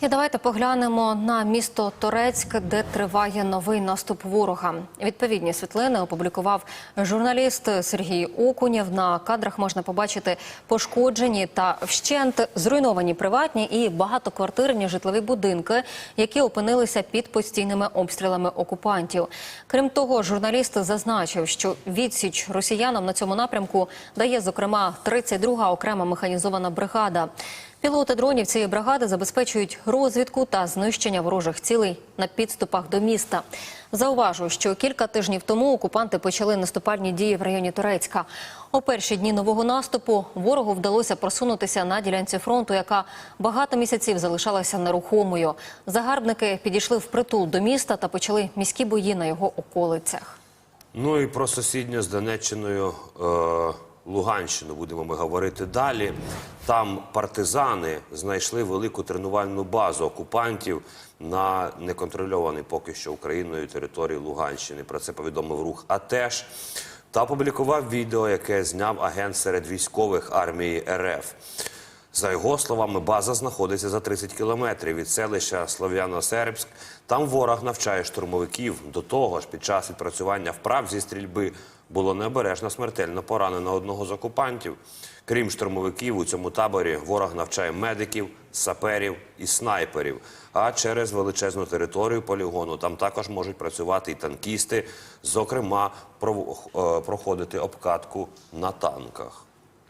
І давайте поглянемо на місто Торецьк, де триває новий наступ ворога. Відповідні світлини опублікував журналіст Сергій Окунєв. На кадрах можна побачити пошкоджені та вщент зруйновані приватні і багатоквартирні житлові будинки, які опинилися під постійними обстрілами окупантів. Крім того, журналіст зазначив, що відсіч росіянам на цьому напрямку дає зокрема 32-га окрема механізована бригада. Пілоти дронів цієї бригади забезпечують розвідку та знищення ворожих цілей на підступах до міста. Зауважу, що кілька тижнів тому окупанти почали наступальні дії в районі Турецька. У перші дні нового наступу ворогу вдалося просунутися на ділянці фронту, яка багато місяців залишалася нерухомою. Загарбники підійшли впритул до міста та почали міські бої на його околицях. Ну і про сусідню з Донеччиною е, Луганщину будемо ми говорити далі. Там партизани знайшли велику тренувальну базу окупантів на неконтрольованій поки що Україною території Луганщини. Про це повідомив рух АТЕШ та опублікував відео, яке зняв агент серед військових армії РФ. За його словами, база знаходиться за 30 кілометрів від селища Слов'яно-Сербськ. Там ворог навчає штурмовиків. До того ж, під час відпрацювання вправ зі стрільби було необережно смертельно поранено одного з окупантів. Крім штурмовиків, у цьому таборі ворог навчає медиків, саперів і снайперів. А через величезну територію полігону там також можуть працювати і танкісти, зокрема, е, проходити обкатку на танках.